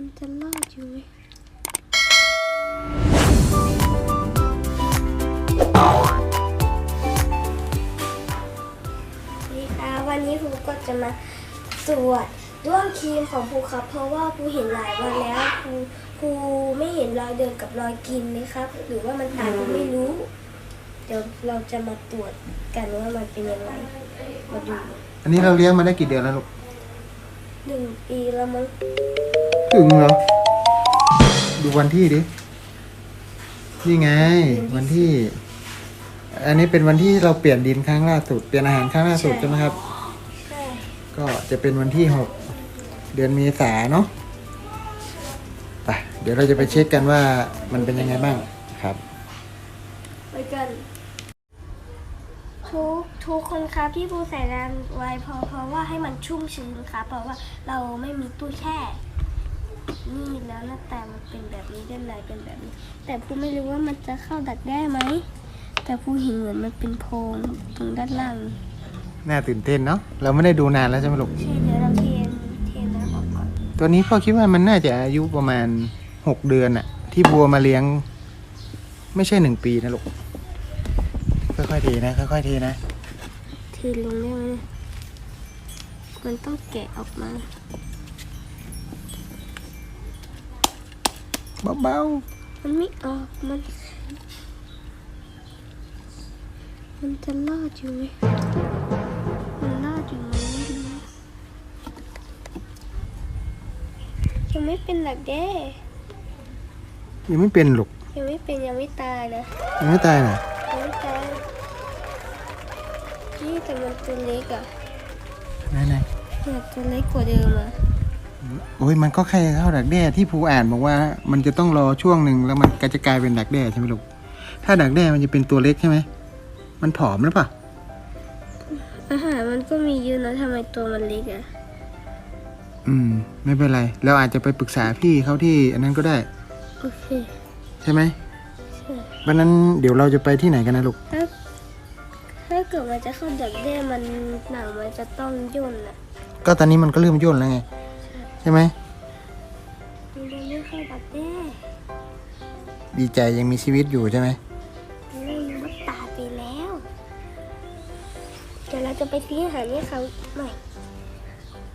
มันจะรอดอยู่ไหมนี่ค่ะวันนี้ครูก็จะมาตรวจด้วงครีมของครูครับ เพราะว่าครูเห็นหลายวันแล้วครูครูไม่เห็นรอยเดินกับรอยกินเลยครับ หรือว่ามันตายครูไม่รู้ เดี๋ยวเราจะมาตรวจกันว่ามันเป็นยังไงมาดู อันนี้เราเลี้ยงมาได้กี่เดือนแล้วลูกหนึ่งปีแล้วมั้ง ถึงเหรอ ดูวันที่ดิ นี่ไง วันที่ อันนี้เป็นวันที่เราเปลี่ยนดินครั้งล่าสุด เปลี่ยนอาหารครั้งล่าสุดใช่ไหมครับ ใช่ก็จะเป็นวันที่หกเดือนเมษาเนาะไปเดี๋ยวเราจะไปเช็คกันว่ามันเป็นยังไงบ้างครับ ไปกัน ทุกทุกคนครับที่ปูใส่น้ำไว้เพราะเพราะว่าให้มันชุ่มชื้นครับเพราะว่าเราไม่มีตู้แช่ นี่แล้วหน้าตามันเป็นแบบนี้ด้านในเป็นแบบนี้ แต่ปูไม่รู้ว่ามันจะเข้าดักได้ไหม แต่ปูเห็นเหมือนมันเป็นโพรงตรงด้านล่างน่าตื่นเต้นเนาะเราไม่ได้ดูนานแล้วใช่ไหมลูกใช่เดี๋ยวเราเทเทน้ำออกก่อนตัวนี้พ่อคิดว่ามันน่าจะอายุประมาณหกเดือนอะที่บัวมาเลี้ยง ไม่ใช่หนึ่งปีนะลูกค่อยๆเทนะค่อยๆเทนะเทลงได้ไหมเนี่ยมันต้องแกะออกมา เบามันไม่ออก มัน มันจะรอดอยู่ไหมมันรอดอยู่ไหมไม่รู้ยังไม่เป็นหลักแด้ๆยังไม่เป็นลูกยังไม่เป็นยังไม่ตายนะยังไม่ตายนะยังไม่ตายนี่แต่มันตัวเล็กอะไหนเนี่ยตัวเล็กกว่าเดิมอะๆ โอ้ยมันก็แค่เข้าดักแด้ที่ภูอ่านบอกว่า มันจะต้องรอช่วงหนึ่งแล้วมันก็จะกลายเป็นดักแด้ใช่ไหมลูกถ้าดักแด้มันจะเป็นตัวเล็กใช่ไหมมันผอมหรือเปล่าอาหารมันก็มีเยอะนะทำไมตัวมันเล็กอะอืม ไม่เป็นไรเราอาจจะไปปรึกษาพี่เขาที่ อันนั้นก็ได้ โอเค ใช่ไหมใช่วันนั้นเดี๋ยวเราจะไปที่ไหนกันนะลูกถ้าถ้าเกิดมันจะเข้าดักแด้มันหนังมันจะต้องย่นอะ ก็ตอนนี้มันก็เริ่มย่นแล้วไงใช่ไหมมันยังไม่เข้าดักแด้ดีใจยังมีชีวิตอยู่ใช่ไหมไม่รู้ว่าตายไปแล้ว เดี๋ยวเราจะไปซื้ออาหารให้เขาใหม่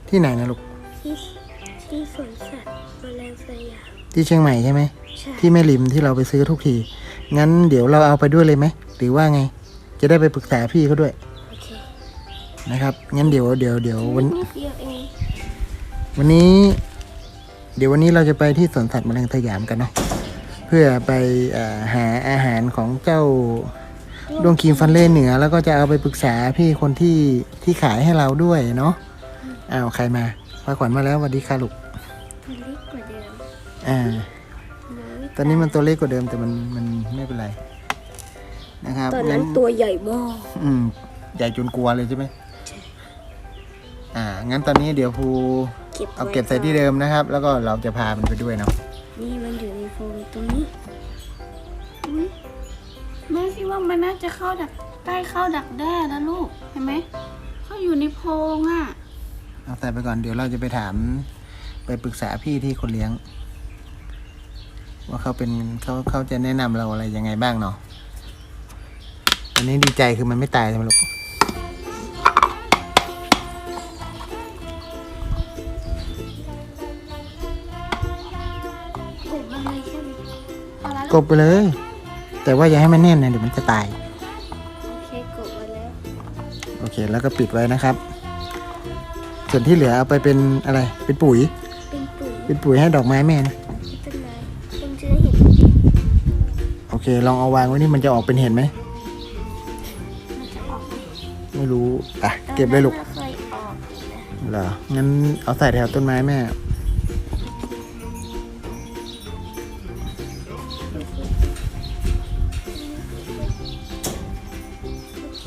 ที่ไหนนะลูก ที่ที่สวนสัตว์แมลงสยามที่เชียงใหม่ใช่ไหมใช่ที่แม่ริมที่เราไปซื้อทุกที งั้นเดี๋ยวเราเอาไปด้วยเลยไหม หรือว่าไง จะได้ไปปรึกษาพี่เขาด้วยโอเคนะครับ งั้นเดี๋ยวเดี๋ยวเดี๋ยววันนิดเดีย วเองวันนี้ เดี๋ยววันนี้เราจะไปที่สวนสัตว์แมลงสยามกันเนาะเพื่อไปเอ่อหาอาหารของเจ้าดวงครีมฟันเล่เหนือ แล้วก็จะเอาไปปรึกษาพี่คนที่ที่ขายให้เราด้วยเนาะอ้าวใครมาพาขวัญมาแล้วสวัสดีค่ะลูกมันเล็กกว่าเดิมอ่ามันไม่ตอนนี้มันตัวเล็กกว่าเดิมแต่มันมันไม่เป็นไร นะครับตอนนั้นงั้ตัวใหญ่มากอืมใหญ่จนกลัวเลยใช่ไหมอ่า งั้นตอนนี้เดี๋ยวครู เก็บเอาไว้เก็บใส่ที่เดิมนะครับ แล้วก็เราจะพามันไปด้วยเนาะนี่มันอยู่ในโฟมตรงนี้แม่คิดว่ามันน่าจะเข้าดักใกล้เข้าดักแด้แล้วลูกเห็นไหมเขาอยู่ในโพรงอะเอาใส่ไปก่อนเดี๋ยวเราจะไปถาม ไปปรึกษาพี่ที่คนเลี้ยง ว่าเขาเป็นเขาเขาจะแนะนำเราอะไรยังไงบ้างเนาะอันนี้ดีใจคือมันไม่ตายใช่ไหมลูกก กบไปเลย แต่ว่าอย่าให้มันแน่นนะเดี๋ยวมันจะตาย โอเคกบมาแล้วโอเค แล้วก็ปิดไว้นะครับ ส่วนที่เหลือเอาไปเป็นอะไร เป็นปุ๋ย เป็นปุ๋ยเป็นปุ๋ยให้ดอกไม้แม่นะ ต้นไม้เป็นจะได้เห็นโอเค ลองเอาวางไว้นี่มันจะออกเป็นเห็นไหม มันจะออกไหมไม่รู้ อะ เก็บเลยลูกตอนนั้นมันเคยออกอยู่นะ เหรอ งั้นเอาใส่แถวต้นไม้แม่ โอเค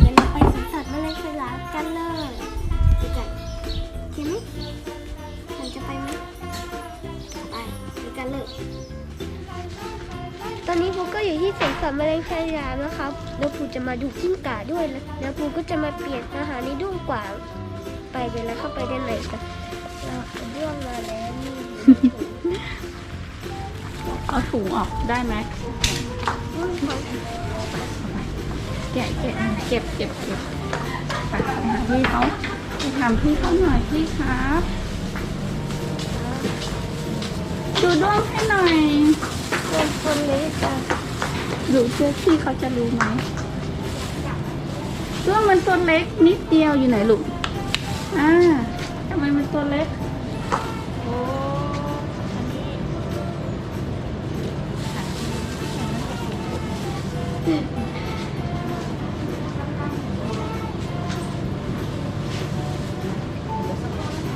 เดี๋ยวเราไปสวนสัตว์แมลงสาบกันเลยไปกันโอเคไหมมันจะไปไหมไปไปกันเลยตอนนี้ปูก็อยู่ที่สวนสัตว์แมลงสยามนะครับ แล้วปูจะมาดูกิ้งก่าด้วย แล้วปูก็จะมาเปลี่ยนอาหารในด้วงกวาง ไปเวลาเข้าไปด้านในกันเราเรื่องมาแล้วนี่ เอาถุงออกได้ไหมแกะแกะเก็บเก็บเก็บไปหาพี่เขาไปถามพี่เขาหน่อยพี่ครับ ดูด้วงให้หน่อยเป็นคนนี้ค่ะดูเชื่อพี่เขาจะรู้ไหมด้วงมันตัวเล็กนิดเดียวอยู่ไหนลูกอ่าทำไมมันตัวเล็ก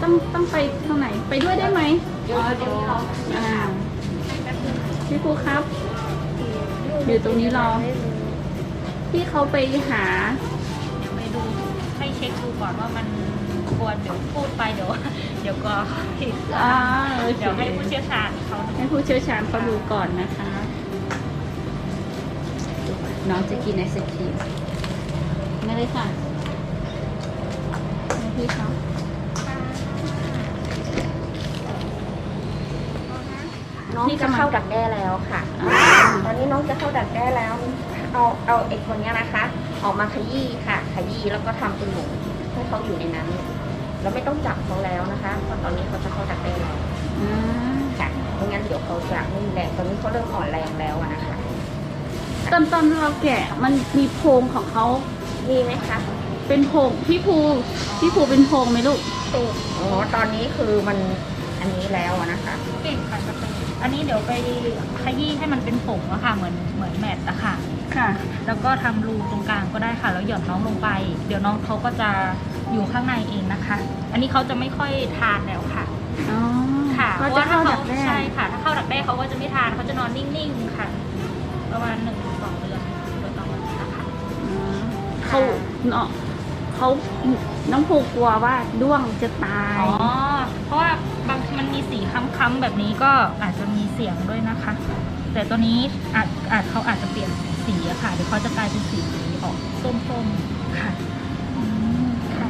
ต้องต้องไปทางไหนไปด้วยได้ไหมเดี๋ยวเดี๋ยวเราอ่าพี่ครูครับ อยู่ตรงนี้รอพี่เขาไปหา เดี๋ยวไปดูให้เช็คดูก่อนว่ามันควรเดี๋ยวพูดไปเดี๋ยวเดี๋ยวก็ผิดอ่าโอเค เดี๋ยวให้ผู้เชี่ยวชาญเขาดู ให้ผู้เชี่ยวชาญเขาดูก่อนนะคะ น้องจะกินไอศครีมมาเลยค่ะให้พี่เขาน้องจะเข้าดักแด้แล้วค่ะอ่าตอนนี้น้องจะเข้าดักแด้แล้ว เอาเอาไอ้คนเนี้ยนะคะ ออกมาขยี้ค่ะ ขยี้แล้วก็ทำเป็นหมูให้เขาอยู่ในนั้นเราไม่ต้องจับเขาแล้วนะคะเพราะตอนนี้เขาจะเข้าดักแด้แล้วอ่าค่ะไม่งั้นเดี๋ยวเขาจะไม่มีแรงตอนนี้เขาเริ่มอ่อนแรงแล้วอะนะคะ ตอนตอนเราแกะมันมีโพรงของเขามีไหมคะเป็นโพรงพี่ภูพี่ภูเป็นโพรงไหมลูกอ๋อตอนนี้คือมันอันนี้แล้วอะนะคะ เก่งค่ะจะเป็นอันนี้เดี๋ยวไปขยี้ให้มันเป็นผงอะค่ะ เหมือนเหมือนแมทอะค่ะ ค่ะ แล้วก็ทำรูตรงกลางก็ได้ค่ะ แล้วหย่อนน้องลงไป เดี๋ยวน้องเขาก็จะอยู่ข้างในเองนะคะ อันนี้เขาจะไม่ค่อยทานแล้วค่ะ อ๋อค่ะก็เพราะจะว่าถ้าเข้าเขาดักแด้ใช่ค่ะ ถ้าเข้าดักแด้เขาก็จะไม่ทานเขาจะนอนนิ่งๆค่ะ ประมาณหนึ่ง เขาเนาะเขาน้องภูกลัวว่าด้วงจะตาย อ๋อ เพราะว่าบางทีมันมีสีค้ำๆแบบนี้ก็อาจจะมีเสียงด้วยนะคะ แต่ตัวนี้อาจอาจเขาอาจจะเปลี่ยนสีอะค่ะเดี๋ยวเขาจะกลายเป็นสีออกส้มๆค่ะอืมค่ะ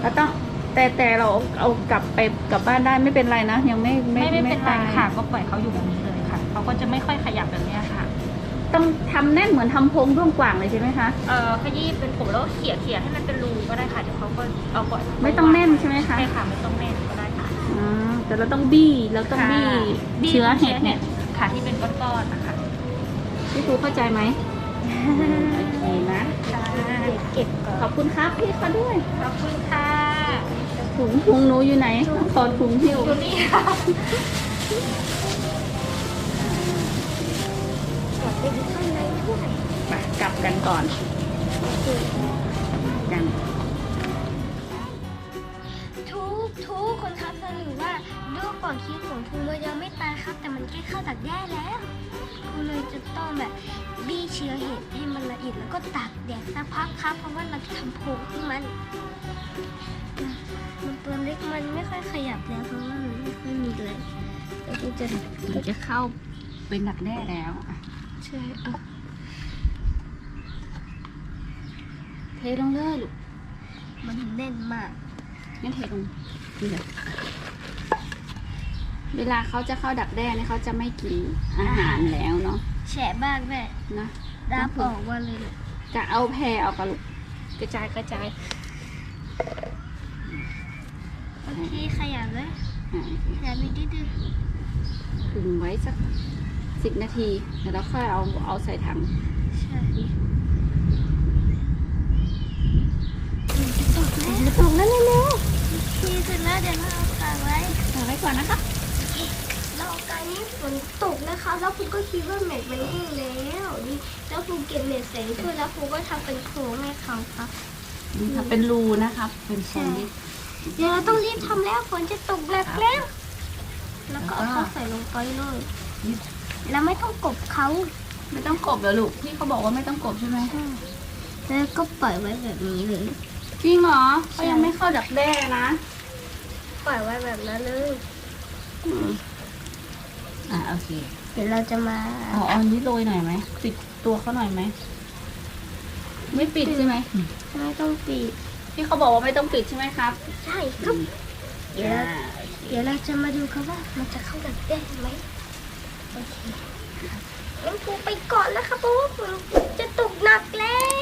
แล้วต้องแต่แต่เราเอากลับไปกลับบ้านได้ไม่เป็นไรนะ ยังไม่ไม่ไม่เป็นไรตายค่ะ ก็ปล่อยเขาอยู่แบบนี้เลยค่ะเขาก็จะไม่ค่อยขยับแบบเนี้ยค่ะ ต้องทำแน่นเหมือนทำโพรงด้วงกว่างเลยใช่ไหมคะ เอ่อขยี้เป็นผมแล้วก็เขี่ยเขี่ยให้มันเป็นรูก็ได้ค่ะเดี๋ยวเขาก็เอาปล่อยไม่ต้องแน่นใช่ไหมคะ ใช่ค่ะไม่ต้องแน่นก็ได้ค่ะ อ๋อแต่เราต้องบี้เราต้องบี้ค่ะบี้ เชื้อเห็ดเนี่ยค่ะที่เป็นก้อนๆนะคะพี่ครูเข้าใจไหมโอเคนะ เก็บก่อนขอบคุณครับพี่เขาด้วย ขอบคุณค่ะถุงถุงหนูอยู่ไหนขอถุงหิ้ว ตัวนี้ค่ะ กลับ ไปดูข้างในด้วยไปกลับกันก่อนกันทุกทุกคนครับสรุปว่าลูกก่อนคิดของทูมันยังไม่ตายครับ แต่มันใกล้เข้าตัดแย่แล้วคูเลยจะต้องแบบบี้เชื้อเห็ดให้มันละเอียดแล้วก็ตากแดดสักพักครับเพราะว่าเราจะทำโพรงให้มันอะมันตัวเล็กมันไม่ค่อยขยับแล้วเพราะว่ามันไม่ค่อยมีแรงแล้วก็จะเดี๋ยวจะเข้าเป็นหนักแน่แล้วอะ ใช่เอาเทลงเลยลูก มันแน่นมาก งั้นเทลงนี่เลยเวลาเขาจะเข้าดักแด้เนี่ยเขาจะไม่กินอาหารแล้วเนาะ แฉะบ้างแม่นะรับออกว่าเลยเนี่ยจะเอาแพรออกกับลูก กระจายกระจายโอเคขยับเลยอ่าขยับไปดื้อถึงไว้สัก สิบนาทีแล้วเราค่อยเอาเอาใส่ถังๆใช่จะตกแล้วจะตกแล้วเร็วๆโอเคเสร็จแล้วเดี๋ยวเราเอากางไว้เอาไว้ก่อนนะคะเราเอากางนี้ฝนตกนะคะ แล้วครูก็คิดว่าเม็ดมันแห้งแล้วนี่แล้วครูเก็บเม็ดใส่ถ้วยแล้วครูก็ทำเป็นโครงให้เขาครับนี่ค่ะเป็นรูนะครับเป็นโซนนี้เดี๋ยวเราต้องรีบทำแล้วฝนจะตกแบบแล้ว แล้วก็เอาแล้วก็เขาใส่ลงไปเลย แล้วไม่ต้องกบเขาไม่ต้องกบเหรอลูกพี่เขาบอกว่าไม่ต้องกบใช่ไหมแล้วก็ปล่อยไว้แบบนี้เลยจริงเหรอเขายังไม่เข้าดักแด้นะปล่อยไว้แบบนั้นเลยอ่าโอเค เดี๋ยวเราจะมาเอาเอาอันนี้โรยหน่อยไหมปิดตัวเขาหน่อยไหมไม่ปิดใช่ไหมไม่ต้องปีดพี่เขาบอกว่าไม่ต้องปิดใช่ไหมครับ ใช่ครับเดี๋ยวเราเดี๋ยวเราจะมาดูกันว่ามันจะเข้ากันได้ไหม น้องปูไปก่อนแล้วครับผมจะตกหนักแล้ว